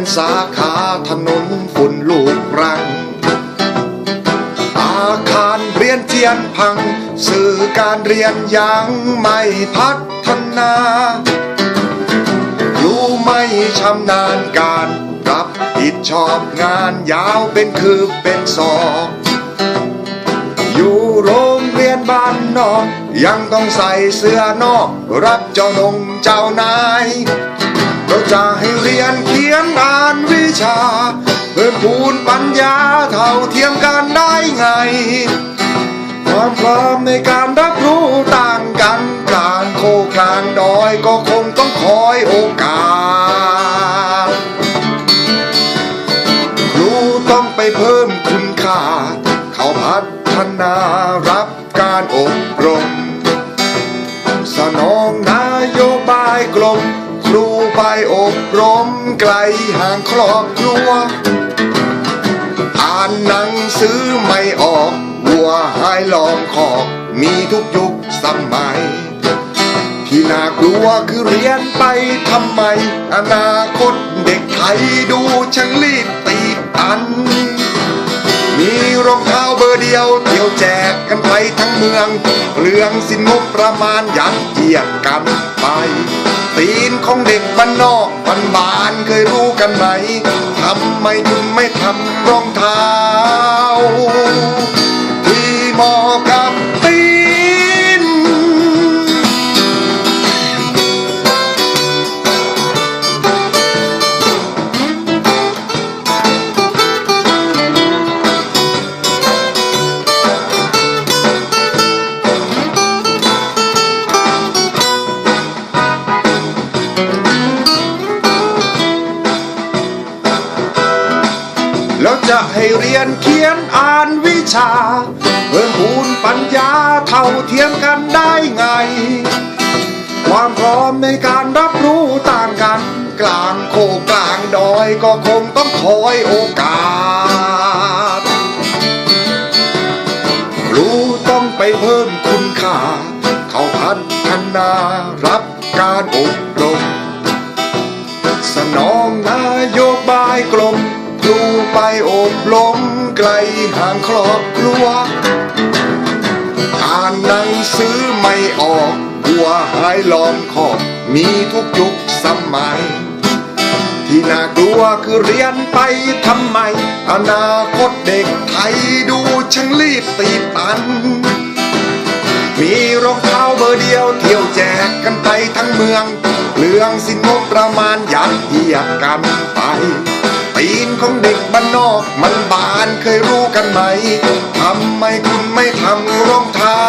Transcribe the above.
นสาขาถนนฝุ่นลูกรัง อาคารเรียนเทียนพัง สื่อการเรียนยังไม่พัฒนาครูไม่ชำนาญการรับผิดชอบงานยาวเป็นคืบเป็นศอกอยู่โรงเรียนบ้านนอก ยังต้องใส่เสื้อนอก รับเจ้านงเจ้านาย เราจะให้เรียนเขียนอ่านวิชา เพิ่มพูนปัญญาเท่าเทียมกันได้ไง ความพร้อมในการรับรู้ต่างกันกลางโคกลางดอยก็คงต้องคอยโอกาส ครูต้องไปเพิ่มคุณค่า เขาพัฒนารับการอบรม สนองนโยบายกลม ครูไปอบรมไกลห่างครอบครัว อ่านหนังสือไม่ออกวัวหายลอมคอกมีทุกยุคสมัย ที่น่ากลัวคือเรียนไปทำไม อนาคตเด็กไทยดูช่างรีบตีอัน มีรองเท้าเบอร์เดียวเที่ยวแจกกันไปทั้ง เมืองเรื่องสินงบประมาณยัดเยียดกันไปตีนของเด็กบ้านนอกบ้านบานเคยรู้กันไหมทำไมถึงไม่ทำรองเท้า จะให้เรียนเขียนอ่านวิชาเพิ่มพูนปัญญาเท่าเทียมกันได้ไง ความพร้อมในการรับรู้ต่างกัน กลางโคกลางดอยก็คงต้องคอยโอกาส รู้ต้องไปเพิ่มคุณค่า เขาพัฒนารับการอบรม สนองนโยบายกลม ครูไปอบรมไกลห่างครอบครัว อ่านหนังสือไม่ออกบัวหายล้อมขอบมีทุกยุคสมัย ที่น่ากลัวคือเรียนไปทำไม อนาคตเด็กไทยดูช่างรีบตีปัน มีรองเท้าเบอร์เดียวเที่ยวแจกกันไปทั้งเมืองเรื่องสินงบประมาณยัดเยียดกันไป ของเด็กบ้านนอกมันบานเคยรู้กันไหมทำไมคุณไม่ทำรองเท้า